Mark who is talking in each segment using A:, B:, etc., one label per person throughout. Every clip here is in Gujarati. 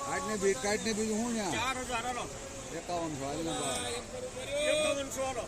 A: કાઢને બીજ કાઢને બીજું શું ન્યા
B: ચાર હજાર હાલો
A: એકાવન સો હાલને ભાવ.
B: એકાવનસો હાલો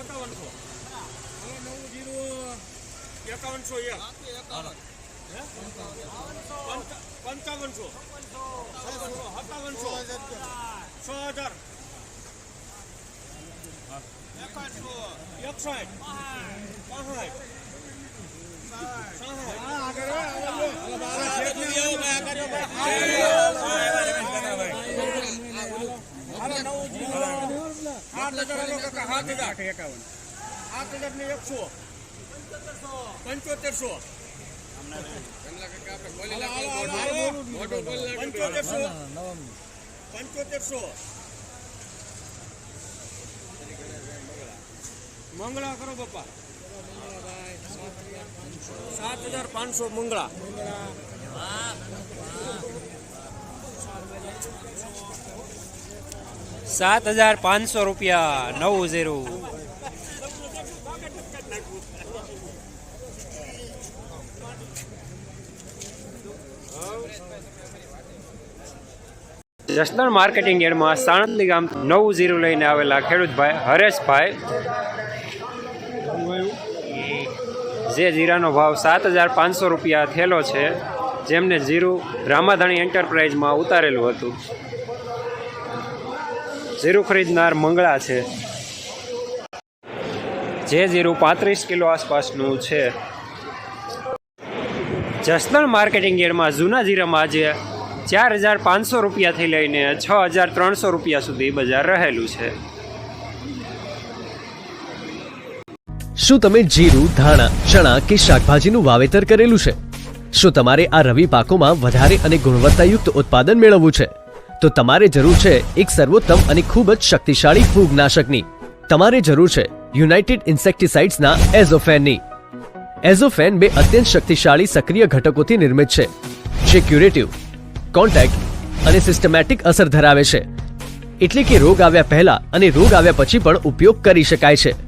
B: એકાવનસો. નવું જીરું એકાવનસો એક? પંચાવનસો સત્તાવનસો. છ હજાર. એકસાઠ. પાંસઠ. પંચોતેરસો. પંચોતેરસો. પંચોતેરસો. મંગળા કરો બાપા સાત હજાર પાંચસો મંગળા.
C: સાત હજાર પાંચસો રૂપિયા, નવું ઝીરો. જસદણ માર્કેટિંગ યાર્ડમાં સાણંદલી ગામ નવું ઝીરું લઈને આવેલા ખેડૂતભાઈ હરેશભાઈ. જે જીરાનો ભાવ સાત હજાર પાંચસો રૂપિયા થયેલો છે, જેમને જીરું રામાધાણી એન્ટરપ્રાઇઝમાં ઉતારેલું હતું. જીરું ખરીદનાર મંગળા છે. જે જીરું પાંત્રીસ કિલો આસપાસનું છે. જસદણ માર્કેટિંગ યાર્ડમાં જૂના જીરામાં આજે ચાર હજાર પાંચસો રૂપિયાથી લઈને છ હજાર ત્રણસો રૂપિયા સુધી બજાર રહેલું છે.
D: શું તમે જીરું, ધાણા, ચણા કે શાકભાજીનું વાવેતર કરેલું છે? શું તમારે આ રવિ પાકોમાં વધારે અને ગુણવત્તાયુક્ત ઉત્પાદન મેળવવું છે? તો તમારે જરૂર છે એક સર્વોત્તમ અને ખૂબ જ શક્તિશાળી ફૂગનાશકની. તમારે જરૂર છે યુનાઇટેડ ઇન્સેક્ટિસાઇડ્સના એઝોફેનની. એઝોફેન બે અત્યંત શક્તિશાળી સક્રિય ઘટકોથી નિર્મિત છે. જે ક્યુરેટિવ, કોન્ટેક્ટ અને સિસ્ટમેટિક અસર ધરાવે છે. એટલે કે રોગ આવ્યા પહેલા અને રોગ આવ્યા પછી પણ ઉપયોગ કરી શકાય છે.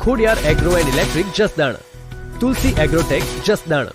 D: Khodiyar agro and electric Jasdan. Tulsi agrotech Jasdan.